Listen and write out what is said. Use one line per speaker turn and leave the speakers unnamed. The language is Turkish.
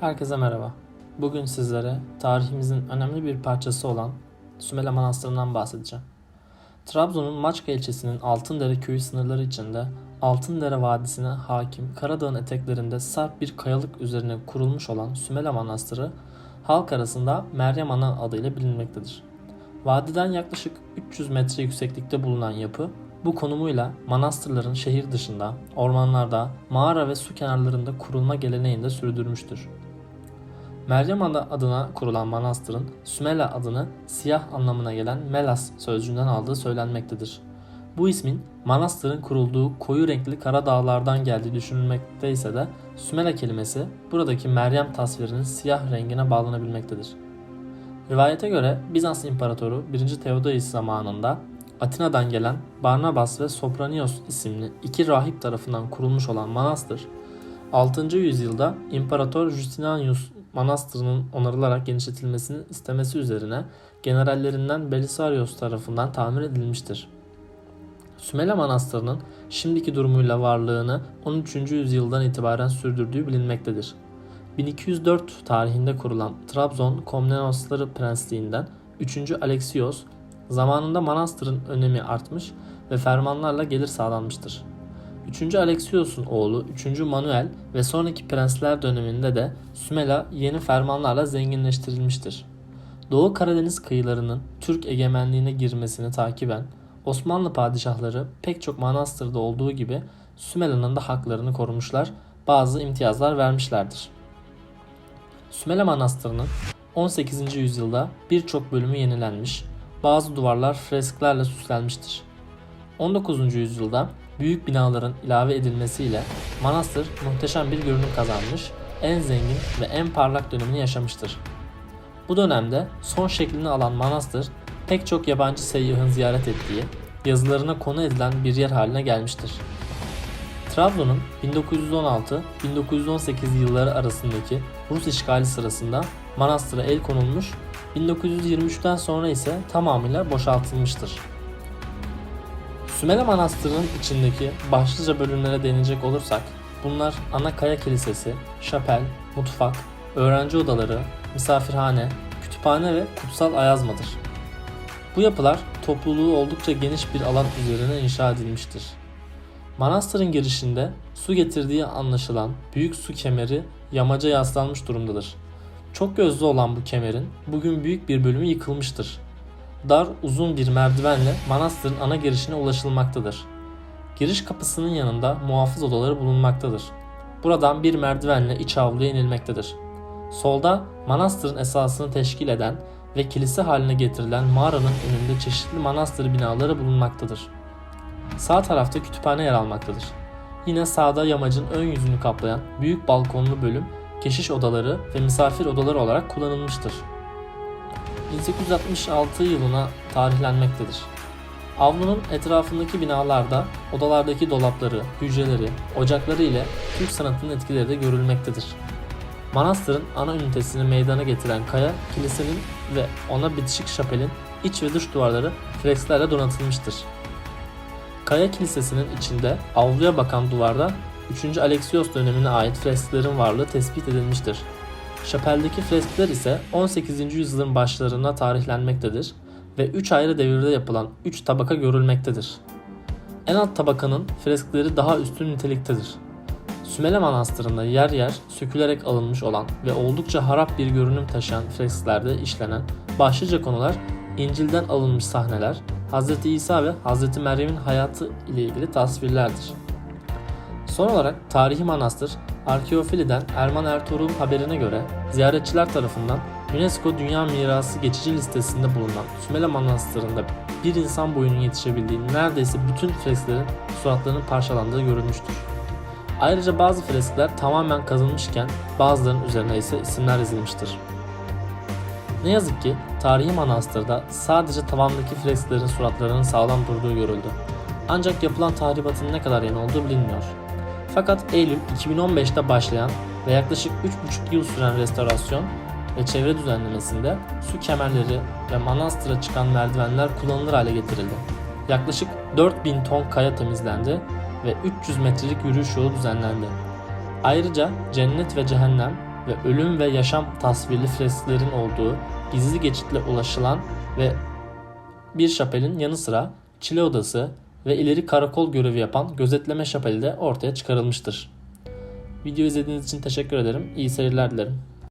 Herkese merhaba. Bugün sizlere tarihimizin önemli bir parçası olan Sümele Manastırı'ndan bahsedeceğim. Trabzon'un Maçka ilçesinin Altındere köyü sınırları içinde Altındere Vadisi'ne hakim Karadağ'ın eteklerinde sarp bir kayalık üzerine kurulmuş olan Sümele Manastırı halk arasında Meryem Ana adıyla bilinmektedir. Vadiden yaklaşık 300 metre yükseklikte bulunan yapı bu konumuyla manastırların şehir dışında, ormanlarda, mağara ve su kenarlarında kurulma geleneğini de sürdürmüştür. Meryem adına kurulan manastırın Sümela adını siyah anlamına gelen Melas sözcüğünden aldığı söylenmektedir. Bu ismin manastırın kurulduğu koyu renkli kara dağlardan geldiği düşünülmekteyse de Sümela kelimesi buradaki Meryem tasvirinin siyah rengine bağlanabilmektedir. Rivayete göre Bizans İmparatoru 1. Theodosius zamanında Atina'dan gelen Barnabas ve Sopranios isimli iki rahip tarafından kurulmuş olan manastır 6. yüzyılda İmparator Justinanius manastırının onarılarak genişletilmesini istemesi üzerine generallerinden Belisarius tarafından tamir edilmiştir. Sümele Manastırı'nın şimdiki durumuyla varlığını 13. yüzyıldan itibaren sürdürdüğü bilinmektedir. 1204 tarihinde kurulan Trabzon Komnenosları Prensliğinden 3. Alexios zamanında manastırın önemi artmış ve fermanlarla gelir sağlanmıştır. 3. Alexios'un oğlu 3. Manuel ve sonraki prensler döneminde de Sümela yeni fermanlarla zenginleştirilmiştir. Doğu Karadeniz kıyılarının Türk egemenliğine girmesini takiben Osmanlı padişahları pek çok manastırda olduğu gibi Sümela'nın da haklarını korumuşlar, bazı imtiyazlar vermişlerdir. Sümele Manastırı'nın 18. yüzyılda birçok bölümü yenilenmiş, bazı duvarlar fresklerle süslenmiştir. 19. yüzyılda büyük binaların ilave edilmesiyle manastır muhteşem bir görünüm kazanmış, en zengin ve en parlak dönemini yaşamıştır. Bu dönemde son şeklini alan manastır pek çok yabancı seyyahın ziyaret ettiği, yazılarına konu edilen bir yer haline gelmiştir. Trabzon'un 1916-1918 yılları arasındaki Rus işgali sırasında manastıra el konulmuş, 1923'ten sonra ise tamamıyla boşaltılmıştır. Sümele Manastırı'nın içindeki başlıca bölümlere değinecek olursak bunlar ana kaya kilisesi, şapel, mutfak, öğrenci odaları, misafirhane, kütüphane ve kutsal ayazmadır. Bu yapılar topluluğu oldukça geniş bir alan üzerine inşa edilmiştir. Manastırın girişinde su getirdiği anlaşılan büyük su kemeri yamaca yaslanmış durumdadır. Çok gözlü olan bu kemerin bugün büyük bir bölümü yıkılmıştır. Dar uzun bir merdivenle manastırın ana girişine ulaşılmaktadır. Giriş kapısının yanında muhafız odaları bulunmaktadır. Buradan bir merdivenle iç avluya inilmektedir. Solda manastırın esasını teşkil eden ve kilise haline getirilen mağaranın önünde çeşitli manastır binaları bulunmaktadır. Sağ tarafta kütüphane yer almaktadır. Yine sağda yamacın ön yüzünü kaplayan büyük balkonlu bölüm keşiş odaları ve misafir odaları olarak kullanılmıştır. 1866 yılına tarihlenmektedir. Avlunun etrafındaki binalarda odalardaki dolapları, hücreleri, ocakları ile Türk sanatının etkileri de görülmektedir. Manastırın ana ünitesini meydana getiren kaya, kilisenin ve ona bitişik şapelin iç ve dış duvarları fresklerle donatılmıştır. Kaya Kilisesi'nin içinde avluya bakan duvarda 3. Alexios dönemine ait fresklerin varlığı tespit edilmiştir. Şapeldeki freskler ise 18. yüzyılın başlarına tarihlenmektedir ve 3 ayrı devirde yapılan 3 tabaka görülmektedir. En alt tabakanın freskleri daha üstün niteliktedir. Sümele Manastırı'nda yer yer sökülerek alınmış olan ve oldukça harap bir görünüm taşıyan fresklerde işlenen başlıca konular İncil'den alınmış sahneler, Hz. İsa ve Hz. Meryem'in hayatı ile ilgili tasvirlerdir. Son olarak tarihi manastır, Arkeofili'den Erman Ertuğrul'un haberine göre ziyaretçiler tarafından UNESCO Dünya Mirası geçici listesinde bulunan Sümele Manastırı'nda bir insan boyunun yetişebildiği neredeyse bütün fresklerin suratlarının parçalandığı görülmüştür. Ayrıca bazı freskler tamamen kazınmışken bazılarının üzerine ise isimler yazılmıştır. Ne yazık ki tarihi manastırda sadece tavandaki fresklerin suratlarının sağlam durduğu görüldü. Ancak yapılan tahribatın ne kadar yeni olduğu bilinmiyor. Fakat Eylül 2015'te başlayan ve yaklaşık 3,5 yıl süren restorasyon ve çevre düzenlemesinde su kemerleri ve manastıra çıkan merdivenler kullanılır hale getirildi. Yaklaşık 4000 ton kaya temizlendi ve 300 metrelik yürüyüş yolu düzenlendi. Ayrıca cennet ve cehennem ve ölüm ve yaşam tasvirli fresklerin olduğu gizli geçitle ulaşılan ve bir şapelin yanı sıra çile odası ve ileri karakol görevi yapan gözetleme şapeli de ortaya çıkarılmıştır. Video izlediğiniz için teşekkür ederim. İyi seyirler dilerim.